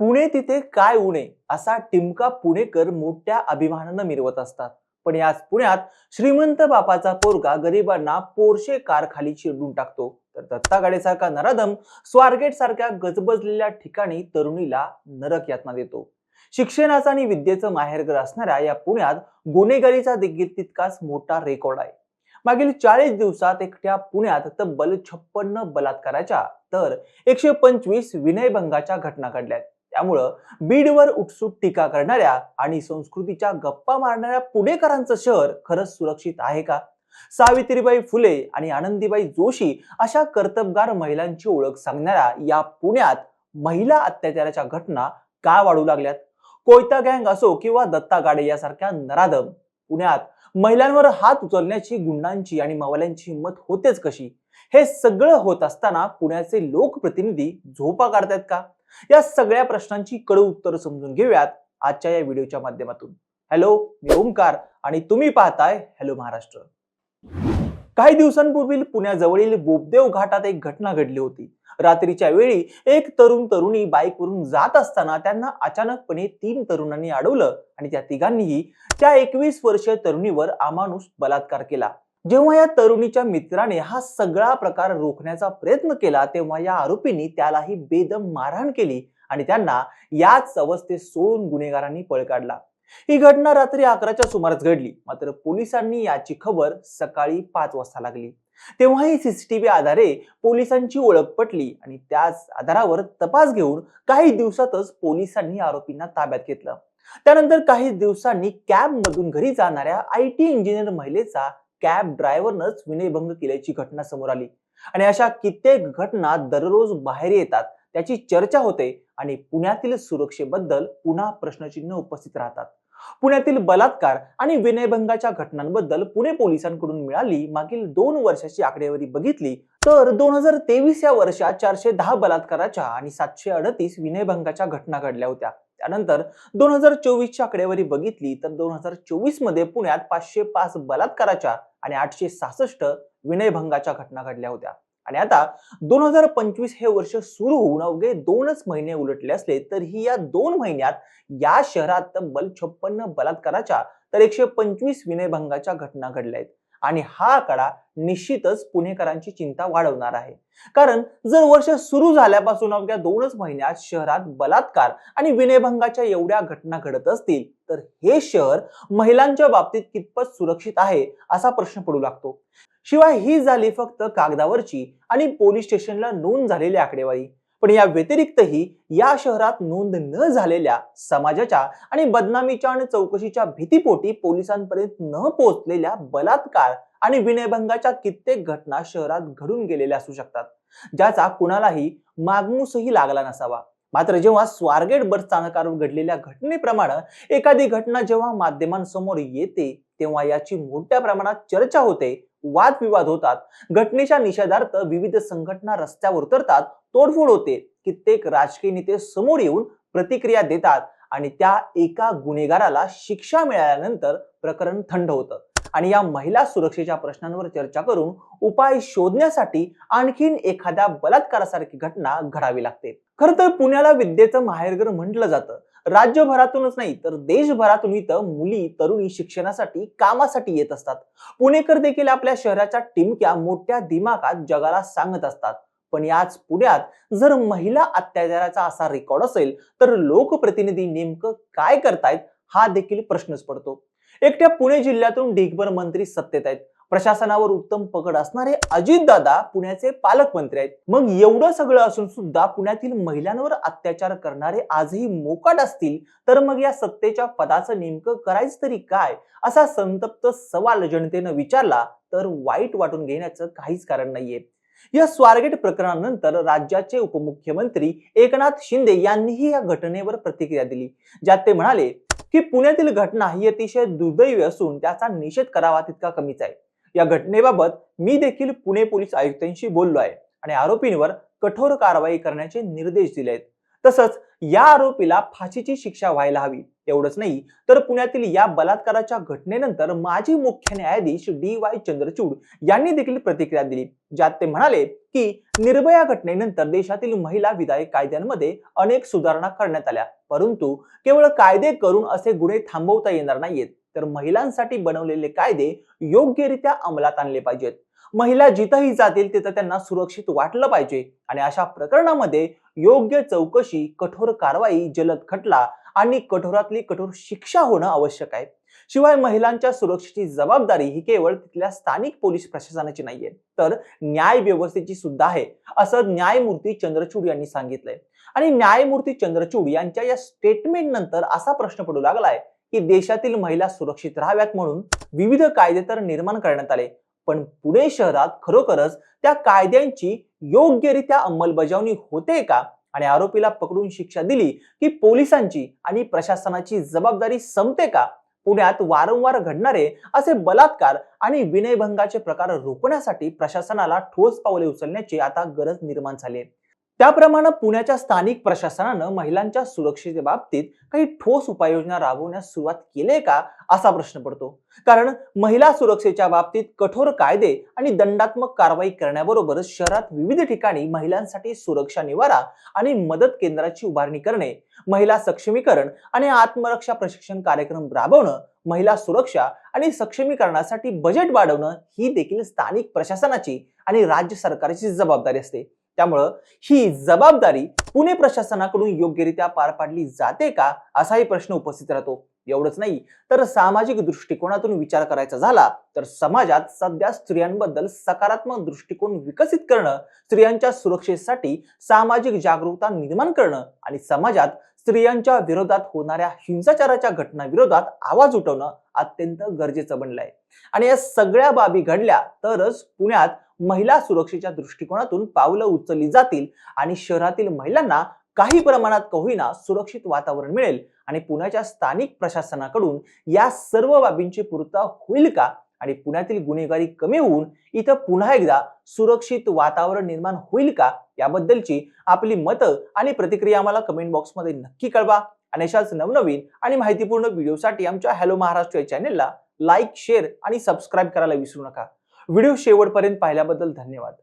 पुणे तिथे काय उणे असा टिमका पुणेकर मोठ्या अभिमानानं मिरवत असतात. पण याच पुण्यात श्रीमंत बापाचा पोरगा गरिबांना पोरशे कार खाली चिरडून टाकतो. तर दत्ता गाडेसारखा नराधम स्वारगेट सारख्या गजबजलेल्या ठिकाणी तरुणीला नरक यातना देतो. शिक्षणाचा आणि विद्येचं माहेरघर असणाऱ्या या पुण्यात गुन्हेगारीचा देखील तितकाच मोठा रेकॉर्ड आहे. मागील चाळीस दिवसात एकट्या पुण्यात तब्बल छप्पन्न बलात्काराच्या तर एकशे पंचवीस विनयभंगाच्या घटना घडल्यात. त्यामुळं बीडवर उत्सुक टीका करणाऱ्या आणि संस्कृतीच्या गप्पा मारणाऱ्या पुणेकरांचं शहर खरंच सुरक्षित आहे का? सावित्रीबाई फुले आणि आनंदीबाई जोशी अशा कर्तबगार महिलांची ओळख सांगणाऱ्या या पुण्यात महिला अत्याचाराच्या घटना का वाढू लागल्यात? कोयता गँग असो किंवा दत्ता गाडे यासारख्या नराधम पुण्यात महिलांवर हात उचलण्याची गुंडांची आणि मवाल्यांची हिंमत होतेच कशी? हे सगळं होत असताना पुण्याचे लोकप्रतिनिधी झोपा काढतायत का? या सगळ्या प्रश्नांची कडू उत्तर समजून घेऊयात आजच्या या व्हिडिओच्या माध्यमातून. हॅलो मी ओमकार आणि तुम्ही पाहताय हॅलो महाराष्ट्र. काही दिवसांपूर्वी पुण्याजवळील बोबदेव घाटात एक घटना घडली होती. रात्रीच्या वेळी एक तरुण तरुणी बाईकवरून जात असताना त्यांना अचानकपणे तीन तरुणांनी अडवलं आणि त्या तिघांनीही त्या एकवीस वर्षीय तरुणीवर अमानुष बलात्कार केला. जेव्हा या तरुणीच्या मित्राने हा सगळा प्रकार रोखण्याचा प्रयत्न केला तेव्हा या आरोपींनी त्यालाही बेदम मारहाण केली आणि त्यांना याच अवस्थेत सोडून गुन्हेगारांनी पळ काढला. ही घटना रात्री अकराच्या सुमारास घडली. मात्र पोलिसांनी याची खबर सकाळी पाच वाजता लागली. तेव्हाही सीसीटीव्ही आधारे पोलिसांची ओळख पटली आणि त्याच आधारावर तपास घेऊन काही दिवसातच पोलिसांनी आरोपींना ताब्यात घेतलं. त्यानंतर काही दिवसांनी कॅब मधून घरी जाणाऱ्या आय टी इंजिनियर महिलेचा कॅब ड्रायव्हरनंच विनयभंग केल्याची घटना समोर आली. आणि अशा कित्येक घटना दररोज बाहेर येतात त्याची चर्चा होते आणि पुण्यातील सुरक्षेबद्दल पुन्हा प्रश्नचिन्ह उपस्थित राहतात. पुण्यातील बलात्कार आणि विनयभंगाच्या घटनांबद्दल पुणे पोलिसांकडून मिळाली मागील दोन वर्षाची आकडेवारी बघितली तर दोन हजार तेवीस या वर्षात चारशे दहा बलात्काराच्या आणि सातशे अडतीस विनयभंगाच्या घटना घडल्या होत्या. त्यानंतर दोन हजार चोवीसची आकडेवारी बघितली तर दोन हजार चोवीसमध्ये पुण्यात पाचशे पाच बलात्काराच्या आणि आठशे सहासष्ट विनयभंगाच्या घटना घडल्या होत्या. आणि आता दोन हजार पंचवीस हे वर्ष सुरू होऊन अवघे दोनच महिने उलटले असले तरीही या दोन महिन्यात या शहरात तब्बल छप्पन्न बलात्काराच्या तर एकशे पंचवीस विनयभंगाच्या घटना घडल्या आहेत. आणि हा आकडा निश्चितच पुणेकरांची चिंता वाढवणार आहे. कारण जर वर्ष सुरू झाल्यापासून अवघ्या दोनच महिन्यात शहरात बलात्कार आणि विनयभंगाच्या एवढ्या घटना घडत असतील तर हे शहर महिलांच्या बाबतीत कितपत सुरक्षित आहे असा प्रश्न पडू लागतो. शिवाय ही झाली फक्त कागदावरची आणि पोलीस स्टेशनला नोंद झालेली आकडेवारी. पण या व्यतिरिक्तही या शहरात नोंद न झालेल्या समाजाच्या आणि बदनामीच्या आणि चौकशीच्या भीतीपोटी पोलिसांपर्यंत न पोहोचलेल्या बलात्कार आणि विनयभंगाच्या कित्येक घटना शहरात घडून गेलेल्या असू शकतात ज्याचा कुणालाही मागमूसही लागला नसावा. मात्र जेव्हा स्वारगेट बस स्थानकावर घडलेल्या घटनेप्रमाणे एखादी घटना जेव्हा माध्यमांसमोर येते तेव्हा याची मोठ्या प्रमाणात चर्चा होते वादविवाद होतात. घटनेच्या निषेधार्थ विविध संघटना रस्त्यावर उतरतात. तोडफोड होते. कित्येक राजकीय नेते समोर येऊन प्रतिक्रिया देतात आणि त्या एका गुन्हेगाराला शिक्षा मिळाल्यानंतर प्रकरण थंड होतं. आणि या महिला सुरक्षेच्या प्रश्नांवर चर्चा करून उपाय शोधण्यासाठी आणखीन एखाद्या बलात्कारासारखी घटना घडावी लागते. खर तर पुण्याला विद्येचं माहेरघर म्हटलं जातं. राज्यभरातूनच नाही तर देशभरातून इथं मुली तरुणी शिक्षणासाठी कामासाठी येत असतात. पुणेकर देखील आपल्या शहराच्या टिमक्या मोठ्या दिमागात जगाला सांगत असतात. पण याच पुण्यात जर महिला अत्याचाराचा असा रेकॉर्ड असेल तर लोकप्रतिनिधी नेमकं काय करतायत हा देखील प्रश्नच पडतो. एकट्या पुणे जिल्ह्यातून ढिगभर मंत्री सत्तेत आहेत. प्रशासनावर उत्तम पकड असणारे अजितदादा पुण्याचे पालकमंत्री आहेत. मग एवढं सगळं असून सुद्धा पुण्यातील महिलांवर अत्याचार करणारे आजही मोकाट असतील तर मग या सत्तेच्या पदाचं नेमकं करायचं तरी काय? असा संतप्त सवाल जनतेनं विचारला तर वाईट वाटून घेण्याचं काहीच कारण नाहीये. या स्वारगेट प्रकरणानंतर राज्याचे उपमुख्यमंत्री एकनाथ शिंदे यांनीही या घटनेवर प्रतिक्रिया दिली ज्यात ते म्हणाले की पुण्यातील घटना ही अतिशय दुर्दैवी असून त्याचा निषेध करावा तितका कमीच आहे. या घटनेबाबत मी देखील पुणे पोलीस आयुक्तांशी बोललो आहे आणि आरोपींवर कठोर कारवाई करण्याचे निर्देश दिले आहेत. तसंच या आरोपीला फाशीची शिक्षा व्हायला हवी एवढंच नाही तर पुण्यातील या बलात्काराच्या घटनेनंतर माजी मुख्य न्यायाधीश डी वाय चंद्रचूड यांनी देखील प्रतिक्रिया दिली ज्यात ते म्हणाले की निर्भया घटनेनंतर देशातील महिला विधायक कायद्यांमध्ये अनेक सुधारणा करण्यात आल्या परंतु केवळ कायदे करून असे गुन्हे थांबवता येणार नाहीत तर महिलांसाठी बनवलेले कायदे योग्यरित्या अंमलात आणले पाहिजेत. महिला जिथंही जातील तिथं त्यांना सुरक्षित वाटलं पाहिजे आणि अशा प्रकरणामध्ये योग्य चौकशी कठोर कारवाई जलद खटला आणि कठोरातली कठोर शिक्षा होणं आवश्यक आहे. शिवाय महिलांच्या सुरक्षेची जबाबदारी ही केवळ तिथल्या स्थानिक पोलीस प्रशासनाची नाहीये तर न्याय व्यवस्थेची सुद्धा आहे असं न्यायमूर्ती चंद्रचूड यांनी सांगितलंय. आणि न्यायमूर्ती चंद्रचूड यांच्या या स्टेटमेंट नंतर असा प्रश्न पडू लागलाय की देशातील महिला सुरक्षित राहाव्यात म्हणून विविध कायदे तर निर्माण करण्यात आले. पण पुणे शहरात खरोखरच त्या कायद्यांची योग्यरित्या अंमलबजावणी होते का? आणि आरोपीला पकडून शिक्षा दिली की पोलिसांची आणि प्रशासनाची जबाबदारी संपते का? पुण्यात वारंवार घडणारे असे बलात्कार आणि विनयभंगाचे प्रकार रोखण्यासाठी प्रशासनाला ठोस पावले उचलण्याची आता गरज निर्माण झाली आहे. त्याप्रमाणे पुण्याच्या स्थानिक प्रशासनानं महिलांच्या सुरक्षेच्या बाबतीत काही ठोस उपाययोजना राबवण्यास सुरुवात केली का असा प्रश्न पडतो. कारण महिला सुरक्षेच्या बाबतीत कठोर कायदे आणि दंडात्मक कारवाई करण्याबरोबरच शहरात विविध ठिकाणी महिलांसाठी सुरक्षा निवारा आणि मदत केंद्राची उभारणी करणे महिला सक्षमीकरण आणि आत्मरक्षा प्रशिक्षण कार्यक्रम राबवणं महिला सुरक्षा आणि सक्षमीकरणासाठी बजेट वाढवणं ही देखील स्थानिक प्रशासनाची आणि राज्य सरकारची जबाबदारी असते. त्यामुळं ही जबाबदारी पुणे प्रशासनाकडून योग्यरित्या पार पाडली जाते का? असाही प्रश्न उपस्थित राहतो. एवढंच नाही. तर सामाजिक दृष्टिकोनातून विचार करायचा झाला तर समाजात सध्या स्त्रियांबद्दल सकारात्मक दृष्टिकोन विकसित करणं स्त्रियांच्या सुरक्षेसाठी सामाजिक जागरूकता निर्माण करणं आणि समाजात स्त्रियांच्या विरोधात होणाऱ्या हिंसाचाराच्या घटनाविरोधात आवाज उठवणं अत्यंत गरजेचं बनलंय. आणि या सगळ्या बाबी घडल्या तरच पुण्यात महिला सुरक्षेच्या दृष्टिकोनातून पावलं उचलली जातील आणि शहरातील महिलांना काही प्रमाणात का होईना सुरक्षित वातावरण मिळेल आणि पुण्याच्या स्थानिक प्रशासनाकडून या सर्व बाबींची पूर्तता होईल का? आणि पुण्यातील गुन्हेगारी कमी होऊन इथं पुन्हा एकदा सुरक्षित वातावरण निर्माण होईल का? याबद्दलची आपली मतं आणि प्रतिक्रिया आम्हाला कमेंट बॉक्समध्ये नक्की कळवा. आणि अशाच नवनवीन आणि माहितीपूर्ण व्हिडिओसाठी आमच्या हॅलो महाराष्ट्र या चॅनेलला लाईक शेअर आणि सबस्क्राईब करायला विसरू नका. व्हिडिओ शेवटपर्यंत पाहिल्याबद्दल धन्यवाद.